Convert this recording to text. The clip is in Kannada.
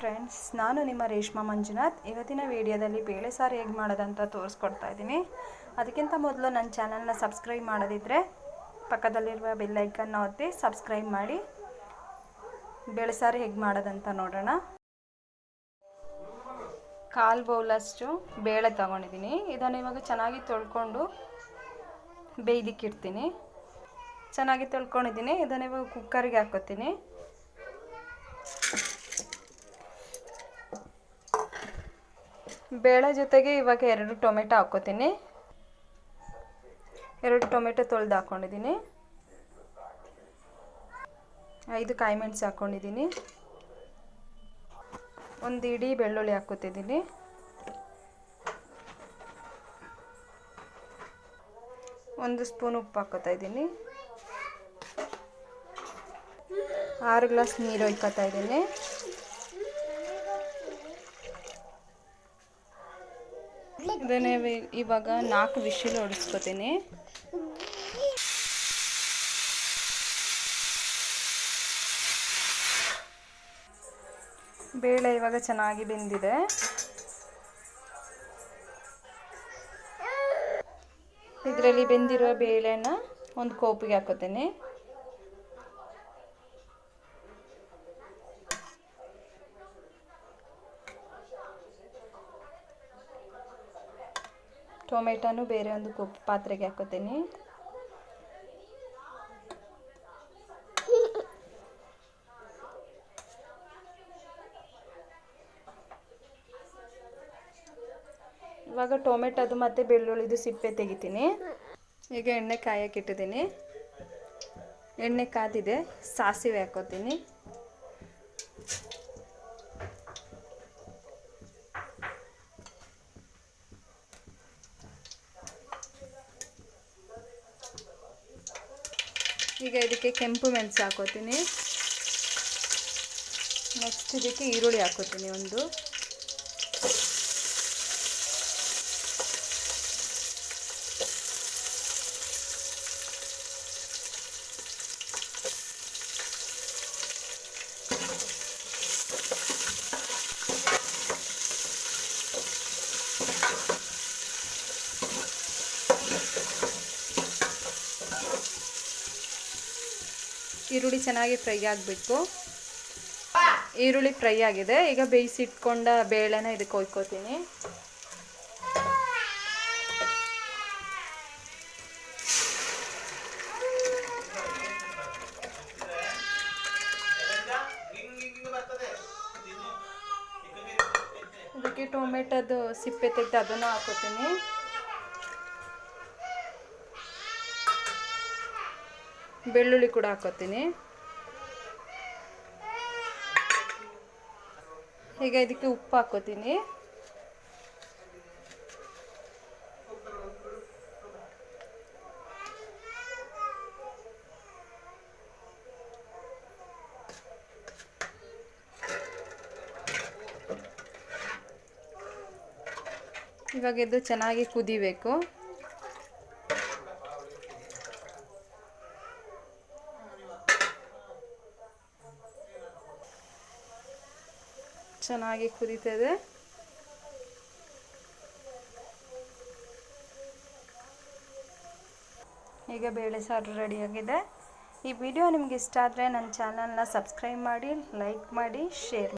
ಫ್ರೆಂಡ್ಸ್ ನಾನು ನಿಮ್ಮ ರೇಷ್ಮಾ ಮಂಜುನಾಥ್. ಇವತ್ತಿನ ವಿಡಿಯೋದಲ್ಲಿ ಬೇಳೆ ಸಾರು ಹೇಗೆ ಮಾಡೋದಂತ ತೋರಿಸ್ಕೊಡ್ತಾ ಇದ್ದೀನಿ. ಅದಕ್ಕಿಂತ ಮೊದಲು ನನ್ನ ಚಾನಲ್ನ ಸಬ್ಸ್ಕ್ರೈಬ್ ಮಾಡೋದಿದ್ದರೆ ಪಕ್ಕದಲ್ಲಿರುವ ಬೆಲ್ಲೈಕನ್ನ ಒತ್ತಿ ಸಬ್ಸ್ಕ್ರೈಬ್ ಮಾಡಿ. ಬೇಳೆ ಸಾರು ಹೇಗೆ ಮಾಡೋದಂತ ನೋಡೋಣ. ಕಾಲು ಬೌಲಷ್ಟು ಬೇಳೆ ತಗೊಂಡಿದ್ದೀನಿ. ಇದನ್ನು ಇವಾಗ ಚೆನ್ನಾಗಿ ತೊಳ್ಕೊಂಡು ಬೇಯ್ದಿಕ್ಕಿಡ್ತೀನಿ. ಚೆನ್ನಾಗಿ ತೊಳ್ಕೊಂಡಿದ್ದೀನಿ. ಇದನ್ನು ಇವಾಗ ಕುಕ್ಕರಿಗೆ ಹಾಕೋತೀನಿ. ಬೇಳೆ ಜೊತೆಗೆ ಇವಾಗ ಎರಡು ಟೊಮೆಟೊ ಹಾಕ್ಕೋತೀನಿ. ಎರಡು ಟೊಮೆಟೊ ತೊಳೆದು ಹಾಕ್ಕೊಂಡಿದ್ದೀನಿ ಐದು ಕಾಯಿ ಮೆಣಸು ಹಾಕ್ಕೊಂಡಿದ್ದೀನಿ ಒಂದು ಇಡೀ ಬೆಳ್ಳುಳ್ಳಿ ಹಾಕ್ಕೋತಿದ್ದೀನಿ. ಒಂದು ಸ್ಪೂನ್ ಉಪ್ಪು ಹಾಕ್ಕೋತಾ ಇದ್ದೀನಿ. ಆರು ಗ್ಲಾಸ್ ನೀರು ಒಯ್ಕೋತಾ ಇದ್ದೀನಿ. ಇದನ್ನೇ ಇವಾಗ ನಾಲ್ಕು ವಿಷಲ್ ಹೊಡಿಸ್ಕೊತೀನಿ ಬೇಳೆ ಇವಾಗ ಚೆನ್ನಾಗಿ ಬೆಂದಿದೆ. ಇದರಲ್ಲಿ ಬೆಂದಿರೋ ಬೇಳೆನ ಒಂದು ಕೋಪಿಗೆ ಹಾಕೋತೀನಿ. ಟೊಮೆಟೊನು ಬೇರೆ ಒಂದು ಕುಪ್ ಪಾತ್ರೆಗೆ ಹಾಕೋತೀನಿ. ಇವಾಗ ಟೊಮೆಟೊದು ಮತ್ತು ಬೆಳ್ಳುಳ್ಳಿದು ಸಿಪ್ಪೆ ತೆಗಿತೀನಿ. ಈಗ ಎಣ್ಣೆ ಕಾಯಕ್ಕೆ ಇಟ್ಟಿದ್ದೀನಿ. ಎಣ್ಣೆ ಕಾದಿದೆ, ಸಾಸಿವೆ ಹಾಕೋತೀನಿ. ಈಗ ಇದಕ್ಕೆ ಕೆಂಪು ಮೆಣಸು ಹಾಕೋತೀನಿ. ನೆಕ್ಸ್ಟ್ ಇದಕ್ಕೆ ಈರುಳ್ಳಿ ಹಾಕೋತೀನಿ ಒಂದು. ಈರುಳ್ಳಿ ಚೆನ್ನಾಗಿ ಫ್ರೈ ಆಗಬೇಕು ಈರುಳ್ಳಿ ಫ್ರೈ ಆಗಿದೆ. ಈಗ ಬೇಯಿಸಿಟ್ಕೊಂಡ ಬೇಳೆನ ಇದಕ್ಕೆ ಹೊಯ್ಕೋತೀನಿ ಇದಕ್ಕೆ ಟೊಮೆಟೊದು ಸಿಪ್ಪೆ ತೆಗೆದು ಅದನ್ನು ಹಾಕೋತೀನಿ. ಬೆಳ್ಳುಳ್ಳಿ ಕೂಡ ಹಾಕೋತೀನಿ. ಈಗ ಇದಕ್ಕೆ ಉಪ್ಪು ಹಾಕೋತೀನಿ. ಇವಾಗ ಇದು ಚೆನ್ನಾಗಿ ಕುದಿಬೇಕು. ಚೆನ್ನಾಗಿ ಕುದೀತದೆ. ಈಗ ಬೇಳೆ ಸಾರು ರೆಡಿಯಾಗಿದೆ. ಈ ವಿಡಿಯೋ ನಿಮ್ಗೆ ಇಷ್ಟ ಆದರೆ ನನ್ನ ಚಾನಲ್ನ ಸಬ್ಸ್ಕ್ರೈಬ್ ಮಾಡಿ, ಲೈಕ್ ಮಾಡಿ, ಶೇರ್